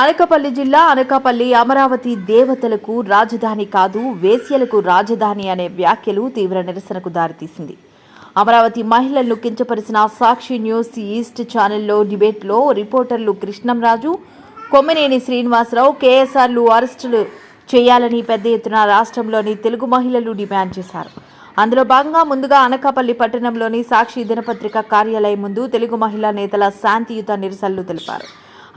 అనకాపల్లి జిల్లా అనకాపల్లి అమరావతి దేవతలకు రాజధాని కాదు వేశ్యలకు రాజధాని అనే వ్యాఖ్యలు తీవ్ర నిరసనకు దారితీసింది. అమరావతి మహిళలను కించపరిచిన సాక్షి న్యూస్ ఈస్ట్ ఛానల్లో డిబేట్లో రిపోర్టర్లు కృష్ణంరాజు కొమ్మినేని శ్రీనివాసరావు కేఎస్ఆర్లు అరెస్టులు చేయాలని పెద్ద ఎత్తున రాష్ట్రంలోని తెలుగు మహిళలు డిమాండ్ చేశారు. అందులో భాగంగా ముందుగా అనకాపల్లి పట్టణంలోని సాక్షి దినపత్రిక కార్యాలయం ముందు తెలుగు మహిళా నేతల శాంతియుత నిరసనలు తెలిపారు.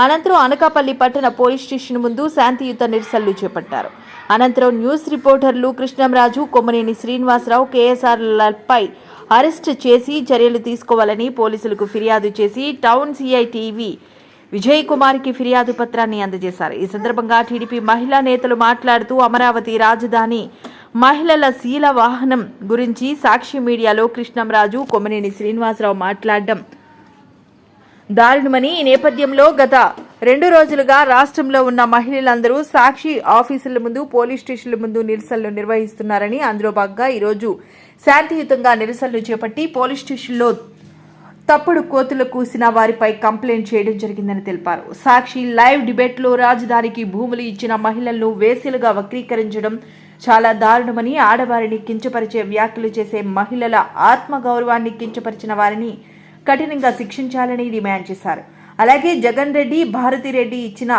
అనంతరం అనకాపల్లి పట్టణ పోలీస్ స్టేషన్ ముందు శాంతియుత నిరసనలు చేపట్టారు. అనంతరం న్యూస్ రిపోర్టర్లు కృష్ణంరాజు కొమ్మనేని శ్రీనివాసరావు కేఎస్ఆర్లపై అరెస్ట్ చేసి చర్యలు తీసుకోవాలని పోలీసులకు ఫిర్యాదు చేసి టౌన్ సిఐ టీవీ విజయ్ కుమార్కి ఫిర్యాదు పత్రాన్ని అందజేశారు. ఈ సందర్భంగా టీడీపీ మహిళా నేతలు మాట్లాడుతూ అమరావతి రాజధాని మహిళల శీల వాహనం గురించి సాక్షి మీడియాలో కృష్ణంరాజు కొమ్మనేని శ్రీనివాసరావు మాట్లాడడం దారుణమని ఈ నేపథ్యంలో గత రెండు రోజులుగా రాష్ట్రంలో ఉన్న మహిళలందరూ సాక్షి ఆఫీసుల ముందు పోలీస్ స్టేషన్ల ముందు నిరసనలు నిర్వహిస్తున్నారని అందులో భాగంగా ఈరోజు శాంతియుతంగా నిరసనలు చేపట్టి పోలీస్ స్టేషన్లో తప్పుడు కోతులు కూసిన వారిపై కంప్లైంట్ చేయడం జరిగిందని తెలిపారు. సాక్షి లైవ్ డిబేట్లో రాజధానికి భూములు ఇచ్చిన మహిళలను వేసిలుగా వక్రీకరించడం చాలా దారుణమని ఆడవారిని కించపరిచే వ్యాఖ్యలు చేసే మహిళల ఆత్మగౌరవాన్ని కించపరిచిన వారిని కఠినంగా శిక్షించాలని డిమాండ్ చేశారు. అలాగే జగన్ రెడ్డి భారతిరెడ్డి ఇచ్చిన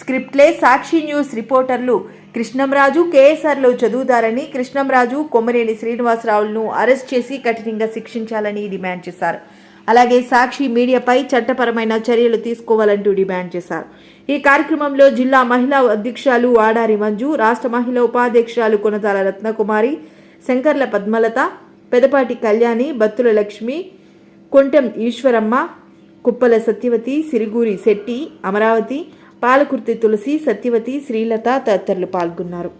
స్క్రిప్ట్లే సాక్షి న్యూస్ రిపోర్టర్లు కృష్ణంరాజు కేఎస్ఆర్లో చదువుతారని కృష్ణంరాజు కొమ్మరేని శ్రీనివాసరావులను అరెస్ట్ చేసి కఠినంగా శిక్షించాలని డిమాండ్ చేశారు. అలాగే సాక్షి మీడియాపై చట్టపరమైన చర్యలు తీసుకోవాలంటూ డిమాండ్ చేశారు. ఈ కార్యక్రమంలో జిల్లా మహిళా అధ్యక్షులు ఆడారి మంజు రాష్ట్ర మహిళా ఉపాధ్యక్షురాలు కొనతాల రత్నకుమారి శంకర్ల పద్మలత పెదపాటి కళ్యాణి బత్తుల లక్ష్మి కొంటెం ఈశ్వరమ్మ కుప్పల సత్యవతి సిరిగూరి శెట్టి అమరావతి పాలకుర్తి తులసి సత్యవతి శ్రీలత తదితరులు పాల్గొన్నారు.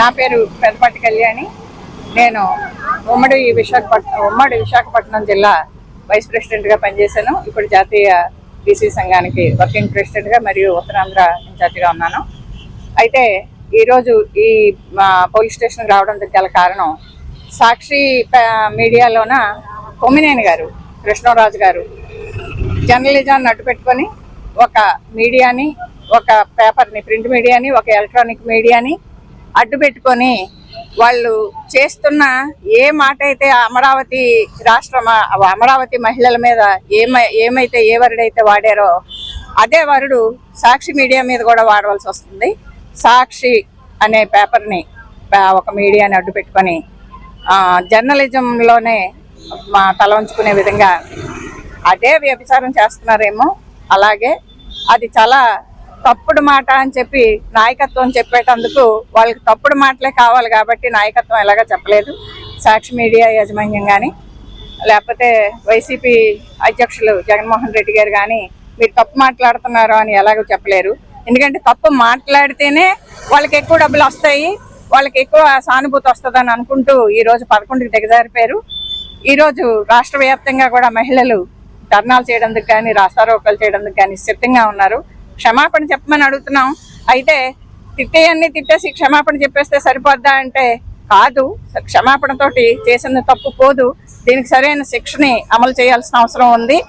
నా పేరు పెదపాటి కళ్యాణి. నేను ఉమ్మడి విశాఖపట్నం ఉమ్మడి విశాఖపట్నం జిల్లా వైస్ ప్రెసిడెంట్గా పనిచేశాను. ఇప్పుడు జాతీయ బీసీ సంఘానికి వర్కింగ్ ప్రెసిడెంట్గా మరియు ఉత్తరాంధ్ర ఇన్ఛార్జిగా ఉన్నాను. అయితే ఈరోజు ఈ పోలీస్ స్టేషన్కి రావడం గల కారణం సాక్షి మీడియాలోన కొమ్మినేని గారు. కృష్ణరాజు గారు. జర్నలిజాన్ని అడ్డు పెట్టుకొని ఒక మీడియాని ఒక పేపర్ని ప్రింట్ మీడియాని ఒక ఎలక్ట్రానిక్ మీడియాని అడ్డు పెట్టుకొని వాళ్ళు చేస్తున్న ఏ మాట అయితే అమరావతి రాష్ట్రం అమరావతి మహిళల మీద ఏమై ఏమైతే ఏ వరుడైతే వాడారో అదే వరుడు సాక్షి మీడియా మీద కూడా వాడవలసి వస్తుంది. సాక్షి అనే పేపర్ని ఒక మీడియాని అడ్డు పెట్టుకొని జర్నలిజంలోనే మా తల ఉంచుకునే విధంగా అదే వ్యభిచారం చేస్తున్నారేమో. అలాగే అది చాలా తప్పుడు మాట అని చెప్పి నాయకత్వం చెప్పేటందుకు వాళ్ళకి తప్పుడు మాటలే కావాలి కాబట్టి నాయకత్వం ఎలాగ చెప్పలేదు. సాక్షి మీడియా యాజమాన్యం కానీ లేకపోతే వైసీపీ అధ్యక్షులు జగన్మోహన్ రెడ్డి గారు కానీ మీరు తప్పు మాట్లాడుతున్నారు అని ఎలాగో చెప్పలేరు. ఎందుకంటే తప్పు మాట్లాడితేనే వాళ్ళకి ఎక్కువ డబ్బులు వస్తాయి వాళ్ళకి ఎక్కువ సానుభూతి వస్తుందని అనుకుంటూ ఈరోజు పదకొండుకి దిగజారిపోయారు. ఈరోజు రాష్ట్ర వ్యాప్తంగా కూడా మహిళలు ధర్నాలు చేయడానికి కానీ రాస్తారోకలు చేయడానికి కానీ సిద్ధంగా ఉన్నారు. క్షమాపణ చెప్పమని అడుగుతున్నాం. అయితే తిట్టేయన్ని తిట్టేసి క్షమాపణ చెప్పేస్తే సరిపోద్దా అంటే కాదు. క్షమాపణతోటి చేసిన తప్పు పోదు. దీనికి సరైన శిక్షని అమలు చేయాల్సిన అవసరం ఉంది.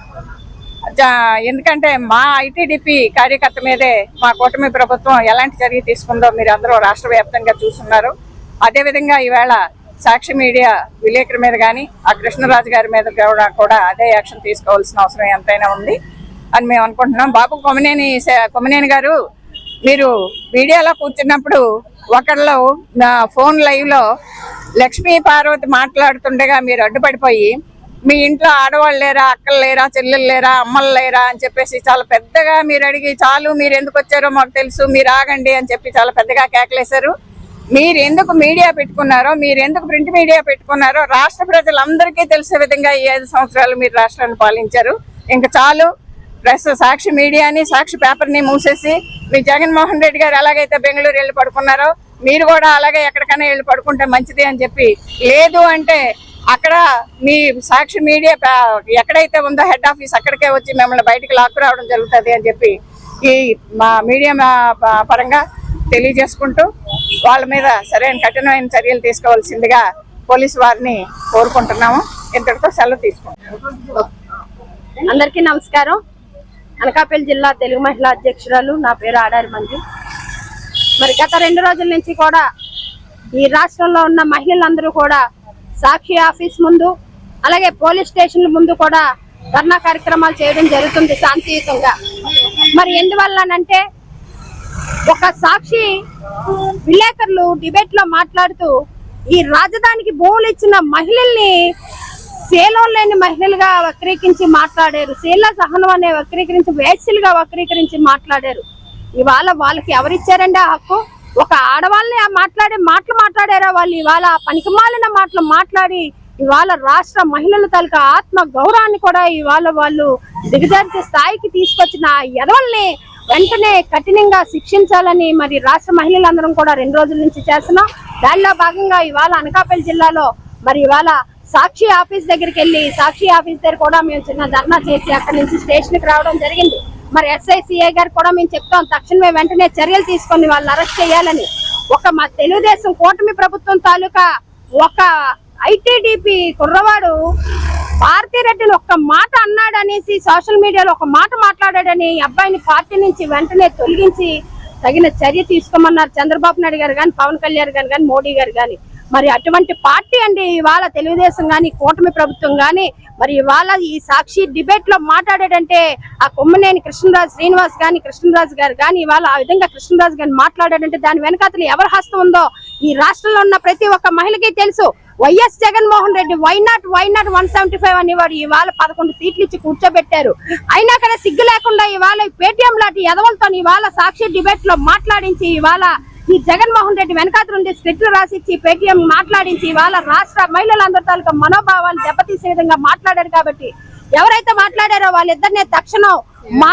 జా- ఎందుకంటే మా ఐటీడీపీ కార్యకర్త మీదే మా కూటమి ప్రభుత్వం ఎలాంటి చర్య తీసుకుందో మీరు అందరూ రాష్ట్ర వ్యాప్తంగా చూస్తున్నారు. అదేవిధంగా ఈవేళ సాక్షి మీడియా విలేకరు మీద కానీ ఆ కృష్ణరాజు గారి మీద కూడా కూడా అదే యాక్షన్ తీసుకోవాల్సిన అవసరం ఎంతైనా ఉంది అని మేము అనుకుంటున్నాం. బాబు కొమ్మనేని కొమ్మనేని గారు మీరు మీడియాలో కూర్చున్నప్పుడు ఒకళ్ళు నా ఫోన్ లైవ్లో లక్ష్మీ పార్వతి మాట్లాడుతుండగా మీరు అడ్డుపడిపోయి మీ ఇంట్లో ఆడవాళ్ళు లేరా అక్కలు లేరా చెల్లెలు లేరా అమ్మలు లేరా అని చెప్పేసి చాలా పెద్దగా మీరు అడిగి చాలు మీరు ఎందుకు వచ్చారో మాకు తెలుసు మీరు ఆగండి అని చెప్పి చాలా పెద్దగా కేకలేశారు. మీరు ఎందుకు మీడియా పెట్టుకున్నారో మీరు ఎందుకు ప్రింట్ మీడియా పెట్టుకున్నారో రాష్ట్ర ప్రజలందరికీ తెలిసే విధంగా ఈ ఐదు సంవత్సరాలు మీరు రాష్ట్రాన్ని పాలించారు. ఇంకా చాలు ప్రెస్ సాక్షి మీడియాని సాక్షి పేపర్ని మూసేసి మీ జగన్మోహన్ రెడ్డి గారు ఎలాగైతే బెంగళూరు వెళ్ళి పడుకున్నారో మీరు కూడా అలాగే ఎక్కడికైనా వెళ్ళి పడుకుంటే మంచిది అని చెప్పి లేదు అంటే అక్కడ మీ సాక్షి మీడియా ఎక్కడైతే ఉందో హెడ్ ఆఫీస్ అక్కడికే వచ్చి మిమ్మల్ని బయటికి లాక్కురావడం జరుగుతుంది అని చెప్పి ఈ మా మీడియా పరంగా తెలియజేసుకుంటూ వాళ్ళ మీద సరైన కఠినమైన చర్యలు తీసుకోవాల్సిందిగా పోలీసు వారిని కోరుకుంటున్నాము. ఇంతటితో సెలవు తీసుకుంటాం అందరికీ నమస్కారం. అనకాపల్లి జిల్లా తెలుగు మహిళా అధ్యక్షురాలు నా పేరు ఆడారి మంజు. మరి గత రెండు రోజుల నుంచి కూడా ఈ రాష్ట్రంలో ఉన్న మహిళలందరూ కూడా సాక్షి ఆఫీస్ ముందు అలాగే పోలీస్ స్టేషన్ల ముందు కూడా ధర్నా కార్యక్రమాలు చేయడం జరుగుతుంది శాంతియుతంగా. మరి ఎందువల్లనంటే ఒక సాక్షి విలేకరులు డిబేట్లో మాట్లాడుతూ ఈ రాజధానికి భూములు ఇచ్చిన మహిళల్ని సేలో లేని మహిళలుగా వక్రీకరించి మాట్లాడారు. సేల సహనం అనే వక్రీకరించి వేసులుగా వక్రీకరించి మాట్లాడారు. ఇవాళ వాళ్ళకి ఎవరిచ్చారండి ఆ హక్కు? ఒక ఆడవాళ్ళని మాట్లాడే మాటలు మాట్లాడారా వాళ్ళు? ఇవాళ పనికిమాలిన మాటలు మాట్లాడి ఇవాళ రాష్ట్ర మహిళల తాలూకా ఆత్మ గౌరవాన్ని కూడా ఇవాళ వాళ్ళు దిగజార్చే స్థాయికి తీసుకొచ్చిన ఆ ఎదవల్ని వెంటనే కఠినంగా శిక్షించాలని మరి రాష్ట్ర మహిళలందరం కూడా రెండు రోజుల నుంచి చేస్తున్నాం. దానిలో భాగంగా ఇవాళ అనకాపల్లి జిల్లాలో మరి ఇవాళ సాక్షి ఆఫీస్ దగ్గరికి వెళ్ళి సాక్షి ఆఫీస్ దగ్గర కూడా మేము చిన్న ధర్నా చేసి అక్కడి నుంచి స్టేషన్కి రావడం జరిగింది. మరి ఎస్ఐసిఏ గారు కూడా మేము చెప్తాం తక్షణమే వెంటనే చర్యలు తీసుకొని వాళ్ళని అరెస్ట్ చేయాలని. ఒక మా తెలుగుదేశం కూటమి ప్రభుత్వం తాలూకా ఒక ఐటీడీపీ కుర్రవాడు భారతీరెడ్డిని ఒక్క మాట అన్నాడనేసి సోషల్ మీడియాలో ఒక మాట మాట్లాడాడని ఈ అబ్బాయిని పార్టీ నుంచి వెంటనే తొలగించి తగిన చర్య తీసుకోమన్నారు చంద్రబాబు నాయుడు గారు కానీ పవన్ కళ్యాణ్ గారు కానీ మోడీ గారు కానీ మరి అటువంటి పార్టీ అండి ఇవాళ తెలుగుదేశం కానీ కూటమి ప్రభుత్వం కానీ మరి ఇవాళ ఈ సాక్షి డిబేట్లో మాట్లాడాడంటే ఆ కొమ్మనేని కృష్ణరాజు శ్రీనివాస్ గాని కృష్ణరాజు గారు కానీ ఇవాళ ఆ విధంగా కృష్ణరాజు గారిని మాట్లాడాడంటే దాని వెనక అతను ఎవరి హస్తం ఉందో ఈ రాష్ట్రంలో ఉన్న ప్రతి ఒక్క మహిళకి తెలుసు. YS Jaganmohan Reddy why not why not one seventy five అనేవాడు ఇవాళ పదకొండు సీట్లు ఇచ్చి కూర్చోబెట్టారు. అయినా కానీ సిగ్గు లేకుండా ఇవాళ పేటిఎం లాంటి ఎదవలతో ఇవాళ సాక్షి డిబేట్లో మాట్లాడించి ఇవాళ ఈ జగన్మోహన్ రెడ్డి వెనకాతలు ఉండే స్క్రిప్ట్లు రాసిచ్చి పేటిఎం మాట్లాడించి ఇవాళ రాష్ట్ర మహిళలందరి తాలూకా మనోభావాలు దెబ్బతీసే విధంగా మాట్లాడారు కాబట్టి ఎవరైతే మాట్లాడారో వాళ్ళిద్దరినే తక్షణం మా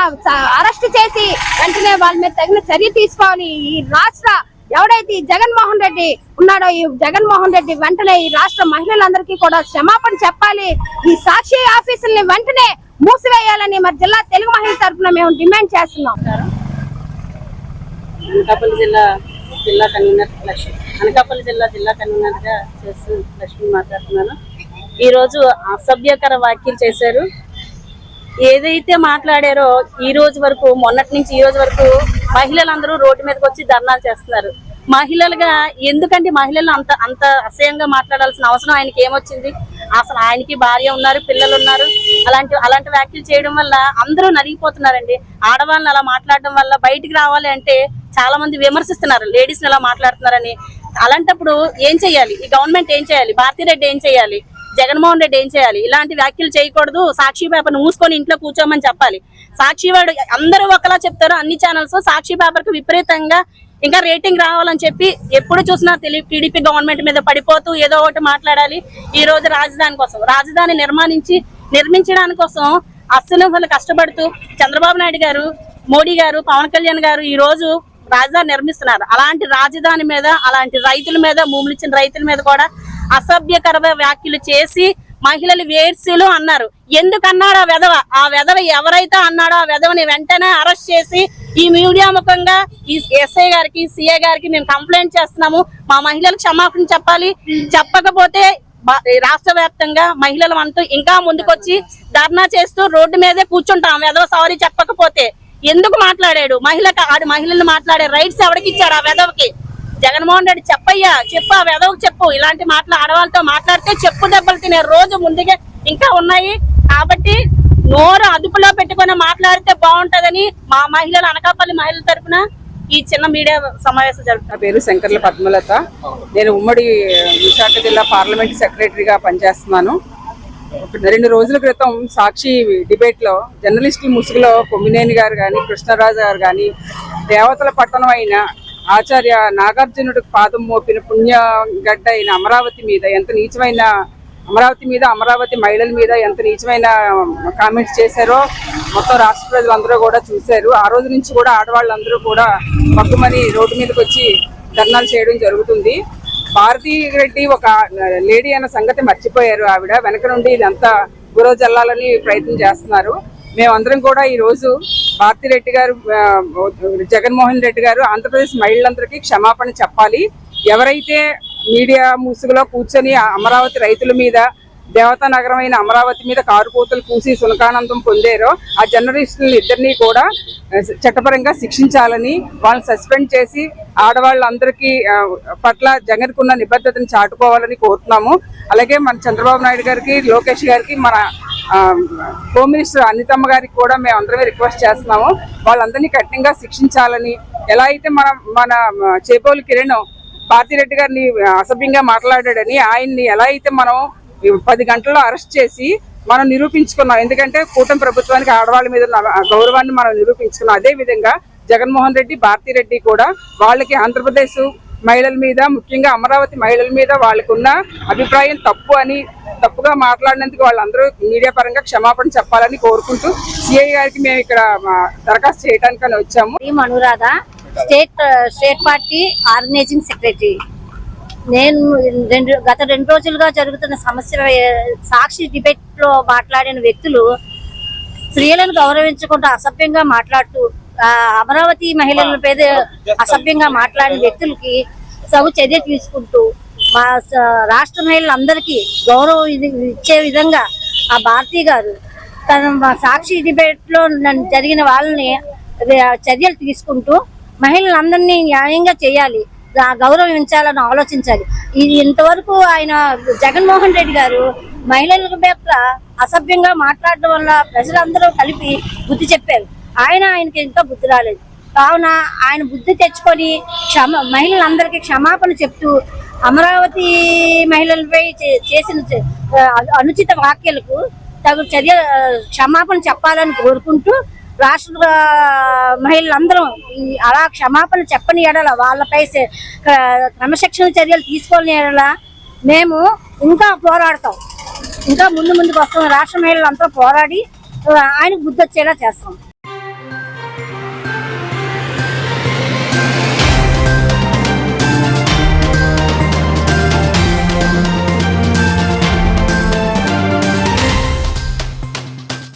అరెస్ట్ చేసి వెంటనే వాళ్ళ మీద తగిన చర్య తీసుకోవాలి. ఈ రాష్ట్ర ఎవడైతే ఈ జగన్మోహన్ రెడ్డి ఉన్నాడో ఈ జగన్మోహన్ రెడ్డి వెంటనే ఈ రాష్ట్ర మహిళలందరికీ కూడా క్షమాపణ చెప్పాలి. ఈ సాక్షి ఆఫీసుల్ని వెంటనే మూసివేయాలని మరి జిల్లా తెలుగు మహిళ తరఫున మేము డిమాండ్ చేస్తున్నాం. అనకాపల్లి జిల్లా జిల్లా కన్వీనర్ లక్ష్మి. అనకాపల్లి జిల్లా జిల్లా కన్వీనర్గా చేస్తూ లక్ష్మి మాట్లాడుతున్నాను. ఈరోజు అసభ్యకర వ్యాఖ్యలు చేశారు. ఏదైతే మాట్లాడారో ఈ రోజు వరకు మొన్నటి నుంచి ఈ రోజు వరకు మహిళలందరూ రోడ్డు మీదకి వచ్చి ధర్నాలు చేస్తున్నారు. మహిళలుగా ఎందుకంటే మహిళలు అంత అంత అసహ్యంగా మాట్లాడాల్సిన అవసరం? ఆయనకి ఏమొచ్చింది? అసలు ఆయనకి భార్య ఉన్నారు పిల్లలు ఉన్నారు. అలాంటి అలాంటి వ్యాఖ్యలు చేయడం వల్ల అందరూ నలిగిపోతున్నారండి. ఆడవాళ్ళని అలా మాట్లాడడం వల్ల బయటికి రావాలి అంటే చాలా మంది విమర్శిస్తున్నారు. లేడీస్ని ఎలా మాట్లాడుతున్నారని. అలాంటప్పుడు ఏం చేయాలి? ఈ గవర్నమెంట్ ఏం చేయాలి? భారతీరెడ్డి ఏం చేయాలి? జగన్మోహన్ రెడ్డి ఏం చేయాలి? ఇలాంటి వ్యాఖ్యలు చేయకూడదు. సాక్షి పేపర్ మూసుకొని ఇంట్లో కూర్చోమని చెప్పాలి. సాక్షి వాడు అందరూ ఒకలా చెప్తారు అన్ని ఛానల్స్ సాక్షి పేపర్కి విపరీతంగా ఇంకా రేటింగ్ రావాలని చెప్పి ఎప్పుడు చూసినా తెలియ టీడీపీ గవర్నమెంట్ మీద పడిపోతూ ఏదో ఒకటి మాట్లాడాలి. ఈ రోజు రాజధాని కోసం రాజధాని నిర్మాణించి నిర్మించడానికి కోసం అస్సలు వాళ్ళు కష్టపడుతూ చంద్రబాబు నాయుడు గారు మోడీ గారు పవన్ కళ్యాణ్ గారు ఈ రోజు రాజధాని నిర్మిస్తున్నారు. అలాంటి రాజధాని మీద అలాంటి రైతుల మీద భూములు ఇచ్చిన రైతుల మీద కూడా అసభ్యకరమైన వ్యాఖ్యలు చేసి మహిళలు వేర్సీలు అన్నారు. ఎందుకన్నాడు ఆ వెధవ? ఆ వెధవ ఎవరైతే అన్నాడో ఆ వెధవని వెంటనే అరెస్ట్ చేసి ఈ మీడియా ముఖంగా ఈ ఎస్ఐ గారికి సిఐ గారికి మేము కంప్లైంట్ చేస్తున్నాము. మా మహిళలకు క్షమాపణ చెప్పాలి. చెప్పకపోతే రాష్ట్ర వ్యాప్తంగా మహిళలు అంటూ ఇంకా ముందుకొచ్చి ధర్నా చేస్తూ రోడ్డు మీదే కూర్చుంటాం. వెధవ సారీ చెప్పకపోతే. ఎందుకు మాట్లాడాడు? మహిళకు ఆడు మహిళలు మాట్లాడే రైట్స్ ఎవరికి ఇచ్చాడు ఆ వెధవకి? జగన్మోహన్ రెడ్డి చెప్పయ్యా చెప్పు ఆ వెదవకు చెప్పు. ఇలాంటి మాటలు ఆడవాళ్ళతో మాట్లాడితే చెప్పు దెబ్బలు తినే రోజు ముందుగా ఇంకా ఉన్నాయి. కాబట్టి నోరు అదుపులో పెట్టుకుని మాట్లాడితే బాగుంటదని మా మహిళలు అనకాపల్లి మహిళల తరపున ఈ చిన్న మీడియా సమావేశం జరుగుతుంది. నా పేరు శంకర్ల పద్మలత. నేను ఉమ్మడి విశాఖ జిల్లా పార్లమెంట్ సెక్రటరీగా పనిచేస్తున్నాను. రెండు రోజుల క్రితం సాక్షి డిబేట్లో జర్నలిస్టుల ముసుగులో కొమ్మినేని గారు కానీ కృష్ణరాజు గారు కానీ దేవతల పట్టణం అయిన ఆచార్య నాగార్జునుడికి పాదం మోపిన పుణ్య గడ్డ అయిన అమరావతి మీద ఎంత నీచమైన అమరావతి మీద అమరావతి మహిళల మీద ఎంత నీచమైన కామెంట్స్ చేశారో మొత్తం రాష్ట్ర ప్రజలందరూ కూడా చూశారు. ఆ రోజు నుంచి కూడా ఆడవాళ్ళందరూ కూడా పక్కుమని రోడ్డు మీదకి వచ్చి ధర్నాలు చేయడం జరుగుతుంది. భారతీ రెడ్డి ఒక లేడీ అన్న సంగతి మర్చిపోయారు ఆవిడ. వెనక నుండి ఇదంతా గురవ జల్లాలని ప్రయత్నం చేస్తున్నారు. మేమందరం కూడా ఈరోజు రోజు రెడ్డి గారు జగన్మోహన్ రెడ్డి గారు ఆంధ్రప్రదేశ్ మహిళలందరికీ క్షమాపణ చెప్పాలి. ఎవరైతే మీడియా ముసుగులో కూర్చొని అమరావతి రైతుల మీద దేవతా నగరమైన అమరావతి మీద కారు కూతలు కూసి సునకానందం పొందారో ఆ జర్నలిస్టులను ఇద్దరినీ కూడా చట్టపరంగా శిక్షించాలని వాళ్ళని సస్పెండ్ చేసి ఆడవాళ్ళందరికీ పట్ల జగన్కు ఉన్న నిబద్ధతను చాటుకోవాలని కోరుతున్నాము. అలాగే మన చంద్రబాబు నాయుడు గారికి లోకేష్ గారికి మన హోమ్ మినిస్టర్ అనితమ్మ గారికి కూడా మేము అందరమే రిక్వెస్ట్ చేస్తున్నాము. వాళ్ళందరినీ కఠినంగా శిక్షించాలని ఎలా అయితే మన మన చేపోలు కిరణ్ భారతిరెడ్డి గారిని అసభ్యంగా మాట్లాడాడని ఆయన్ని ఎలా అయితే మనం పది గంటల్లో అరెస్ట్ చేసి మనం నిరూపించుకున్నాం. ఎందుకంటే కూటమి ప్రభుత్వానికి ఆడవాళ్ళ మీద గౌరవాన్ని మనం నిరూపించుకున్నాం. అదే విధంగా జగన్మోహన్ రెడ్డి భారతిరెడ్డి కూడా వాళ్ళకి ఆంధ్రప్రదేశ్ మహిళల మీద ముఖ్యంగా అమరావతి మహిళల మీద వాళ్ళకున్న అభిప్రాయం తప్పు అని తప్పుగా మాట్లాడినందుకు వాళ్ళందరూ మీడియా పరంగా క్షమాపణ చెప్పాలని కోరుకుంటూ సిఐ గారికి మేము ఇక్కడ దరఖాస్తు చేయడానికని వచ్చాము. Anuradha state state party organising secretary. నేను రెండు గత రెండు రోజులుగా జరుగుతున్న సమస్య సాక్షి డిబేట్లో మాట్లాడిన వ్యక్తులు స్త్రీలను గౌరవించకుండా అసభ్యంగా మాట్లాడుతూ అమరావతి మహిళల మీద అసభ్యంగా మాట్లాడిన వ్యక్తులకి సగు చర్య తీసుకుంటూ మా రాష్ట్ర మహిళలందరికీ గౌరవం ఇచ్చే విధంగా ఆ భారతి గారు తన సాక్షి డిబేట్లో నన్ను జరిగిన వాళ్ళని చర్యలు తీసుకుంటూ మహిళలందరినీ న్యాయంగా చేయాలి గౌరవించాలని ఆలోచించాలి. ఇది ఇంతవరకు ఆయన జగన్మోహన్ రెడ్డి గారు మహిళల పట్ల అసభ్యంగా మాట్లాడడం వల్ల ప్రజలందరూ కలిపి బుద్ధి చెప్పారు. ఆయన ఆయనకి ఇంకా బుద్ధి రాలేదు. కావున ఆయన బుద్ధి తెచ్చుకొని క్షమ మహిళలందరికీ క్షమాపణ చెప్తూ అమరావతి మహిళలపై చేసిన అనుచిత వ్యాఖ్యలకు తగు చర్య క్షమాపణ చెప్పాలని కోరుకుంటూ రాష్ట్ర మహిళలందరం అలా క్షమాపణ చెప్పని ఎడల వాళ్ళపై క్రమశిక్షణ చర్యలు తీసుకోని ఎడల మేము ఇంకా పోరాడతాం. ఇంకా ముందు ముందుకు వస్తాం. రాష్ట్ర మహిళలంతా పోరాడి ఆయనకు బుద్ధి వచ్చేలా చేస్తాం.